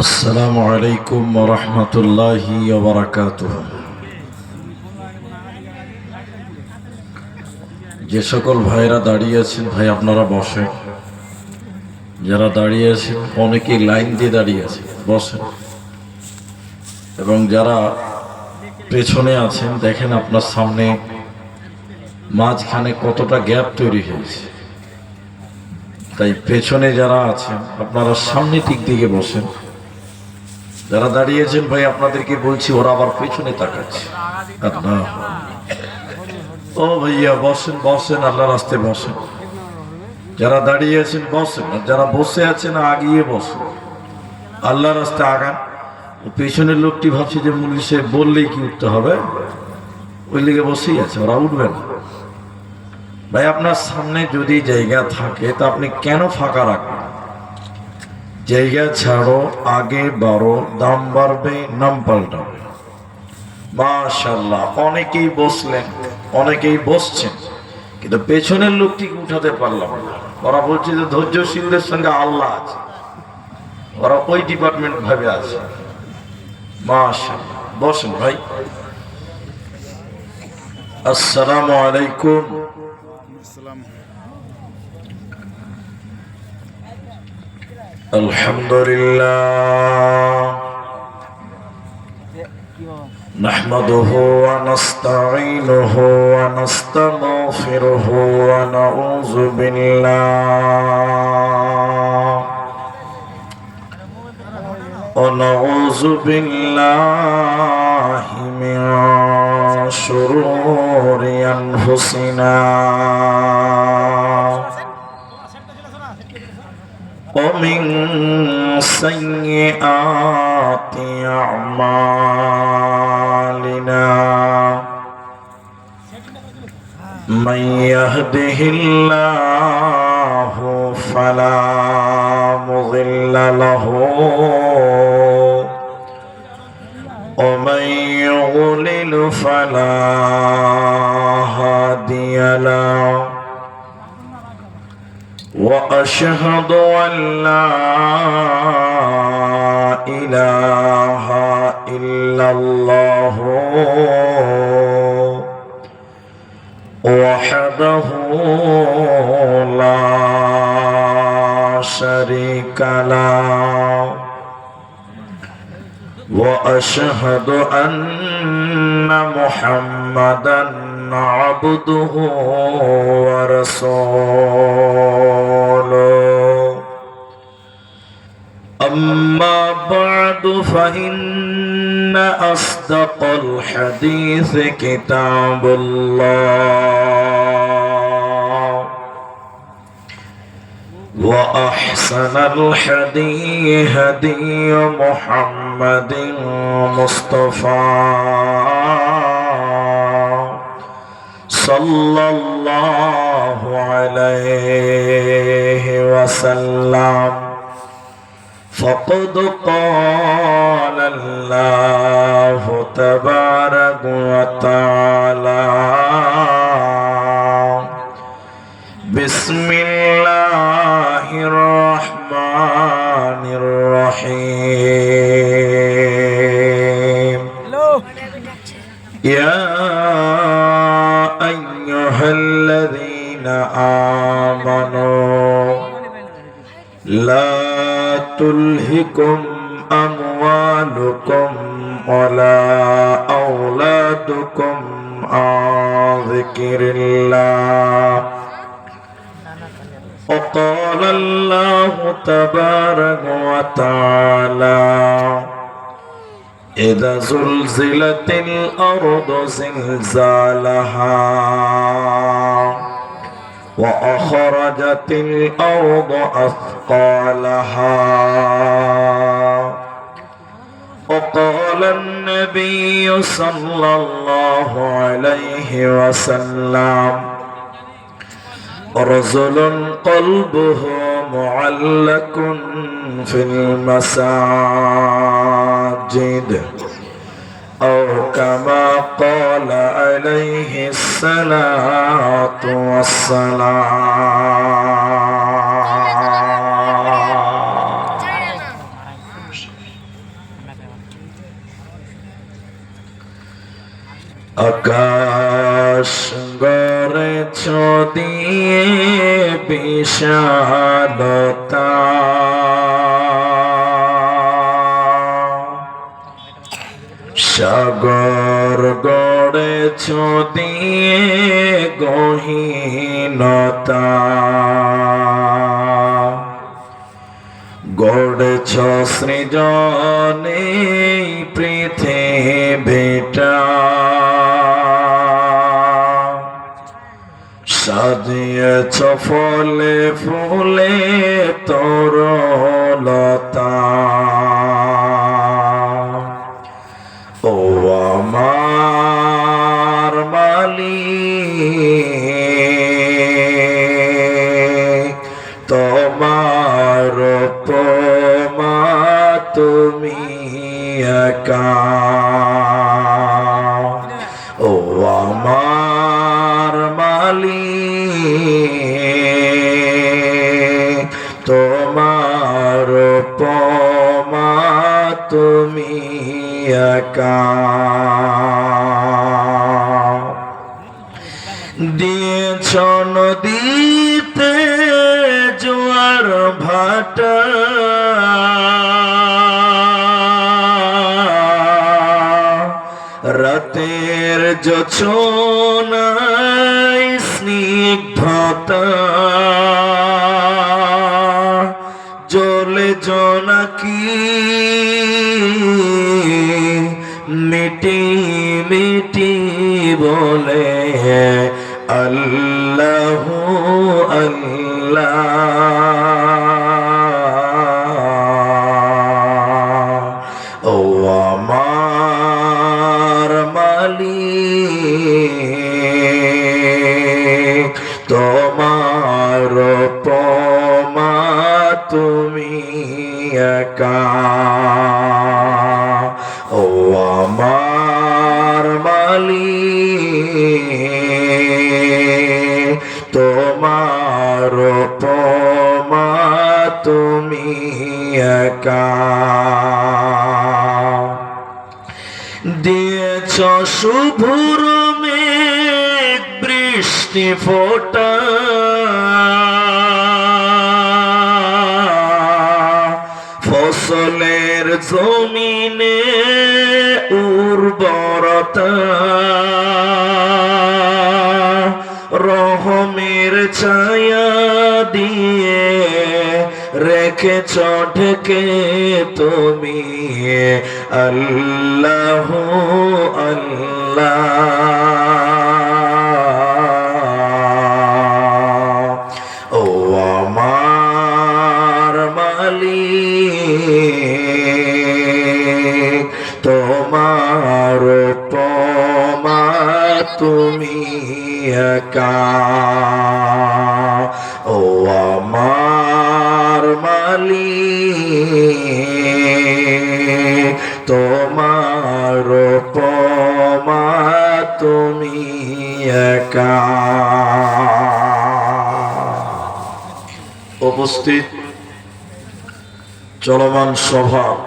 السلام عليكم ورحمة الله وبركاته যে সকল ভাইরা দাঁড়িয়ে আছেন ভাই আপনারা বসেন যারা দাঁড়িয়ে আছেন অনেকেই লাইন দিয়ে দাঁড়িয়ে আছেন বসেন এবং যারা পেছনে আছেন দেখেন আপনার সামনে মাঝখানে কতটা গ্যাপ তৈরি হয়েছে তাই পেছনে যারা আছেন, আপনারা সামনে দিক দিকে বসেন। যারা দাঁড়িয়েছেন ভাই, আপনাদেরকে বলছি, ওরা আবার পেছনে তাকাচ্ছে। ও ভাইয়া, বসেন বসেন আল্লাহ রাস্তে বসেন। যারা দাঁড়িয়ে আছেন, বসেন। আর যারা বসে আছেন, আগিয়ে বসেন। আল্লাহ রাস্তে আগান। পেছনের লোকটি ভাবছে যে মুরগি সে বললেই কি উঠতে হবে? ওই লিগে বসেই আছে, ওরা উঠবে না। ভাই, আপনার সামনে যদি জায়গা থাকে, তা আপনি কেন ফাঁকা রাখবেন? জায়গা ছাড়ো, আগে বাড়ো, দাম বাড়বে, নাম পাল্টাবে। মাশাল্লাহ অনেকেই বসলেন, অনেকেই বসছেন, কিন্তু পেছনের লোকটিকে উঠাতে পারলাম না। ওরা বলছে যে ধৈর্যশীলদের সঙ্গে আল্লাহ আছে। ওরা ওই ডিপার্টমেন্ট ভাবে আছে। মাশাল্লাহ বসেন ভাই। আসসালামু আলাইকুম। الحمد لله نحمده ونستعينه ونستغفره ونعوذ بالله ونعوذ بالله من شرور أنفسنا ومن سيئات أعمالنا من يهده الله فلا مضل له ومن يضلل فلا هادي له. وأشهد أن لا إله إلا الله. وحده لا شريك له. وأشهد أن محمدا عبده ورسوله. أما بعد فإن أصدق الحديث كتاب الله. وأحسن الحدي هدي محمد مصطفى. صلى الله عليه وسلم. فقد قال الله تبارك وتعالى بسم الله يا أيها الذين آمنوا لا تلهكم أموالكم ولا أولادكم عن ذكر الله وقال الله تبارك وتعالى إذا زلزلت الأرض زلزالها وأخرجت الأرض أثقالها وقال النبي صلى الله عليه وسلم رجل قلبه معلق في المساجد أو كما قال عليه الصلاة والسلام. أكاد গড়েছ দিয়ে বিশালতা। সাগর গড়েছ দিয়ে গহীনতা। গড়েছ সৃজনে পৃথিবীটা। সাজিয়েছ ফলে ফুলে তরলতা। ও আমার মালি তোমার তুমি একা। দিয়েছ নদীতে জোয়ার ভাটা। রাতের জোছনায় স্নিগ্ধতা। জলে জোনাকি মিটি মিটি বলে আল্লাহ আল্লাহ। ও আমার মালিক তোমার পমা তুমি একা। মালিক তোমার পমা তুমি একা। দিয়েছ শুভুর বৃষ্টি ফোটা। ফসলের জমিনে ছায়া দিয়ে রেখে চটকে তুমি। আল্লাহ আল্লাহ। তোমার তুমি একা। উপস্থিত চলমান সভা